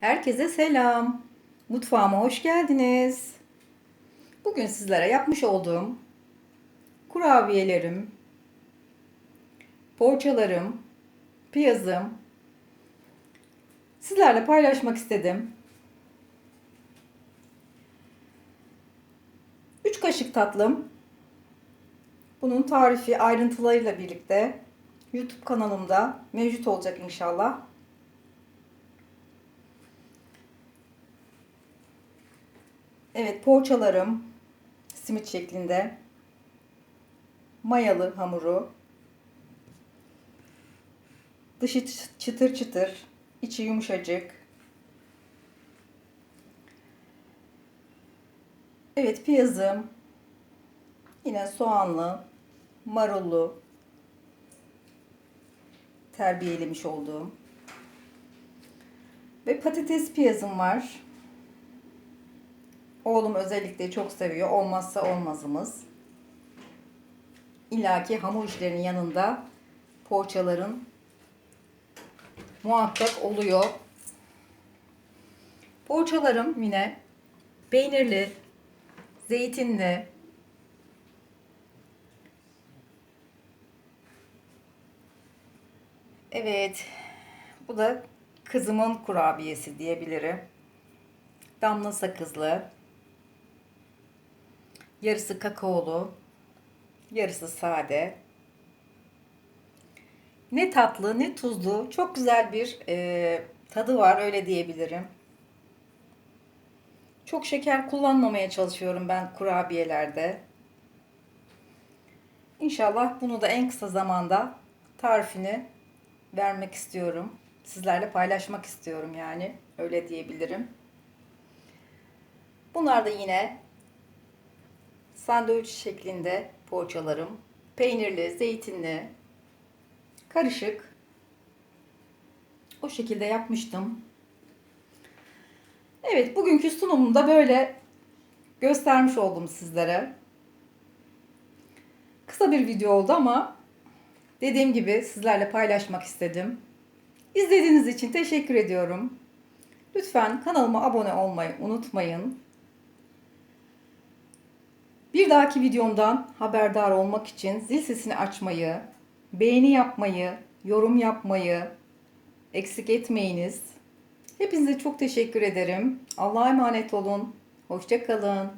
Herkese selam. Mutfağıma hoş geldiniz. Bugün sizlere yapmış olduğum kurabiyelerim, poğaçalarım, piyazım sizlerle paylaşmak istedim. 3 kaşık tatlım. Bunun tarifi ayrıntılarıyla birlikte YouTube kanalımda mevcut olacak inşallah. Evet poğaçalarım simit şeklinde. Mayalı hamuru. Dışı çıtır çıtır, içi yumuşacık. Evet piyazım. Yine soğanlı, marullu, terbiyelemiş olduğum. Ve patates piyazım var. Oğlum özellikle çok seviyor. Olmazsa olmazımız. İlla ki hamur işlerinin yanında poğaçaların muhakkak oluyor. Poğaçalarım yine peynirli, zeytinli, Evet, bu da kızımın kurabiyesi diyebilirim. Damla sakızlı. Yarısı kakaolu, yarısı sade. Ne tatlı ne tuzlu. Çok güzel bir e, tadı var öyle diyebilirim. Çok şeker kullanmamaya çalışıyorum ben kurabiyelerde. İnşallah bunu da en kısa zamanda tarifini vermek istiyorum. Sizlerle paylaşmak istiyorum yani. Öyle diyebilirim. Bunlar da yine sandviç şeklinde poğaçalarım. Peynirli, zeytinli, karışık. O şekilde yapmıştım. Evet, bugünkü sunumumu da böyle göstermiş oldum sizlere. Kısa bir video oldu ama dediğim gibi sizlerle paylaşmak istedim. İzlediğiniz için teşekkür ediyorum. Lütfen kanalıma abone olmayı unutmayın. Bir dahaki videomdan haberdar olmak için zil sesini açmayı, beğeni yapmayı, yorum yapmayı eksik etmeyiniz. Hepinize çok teşekkür ederim. Allah'a emanet olun. Hoşçakalın.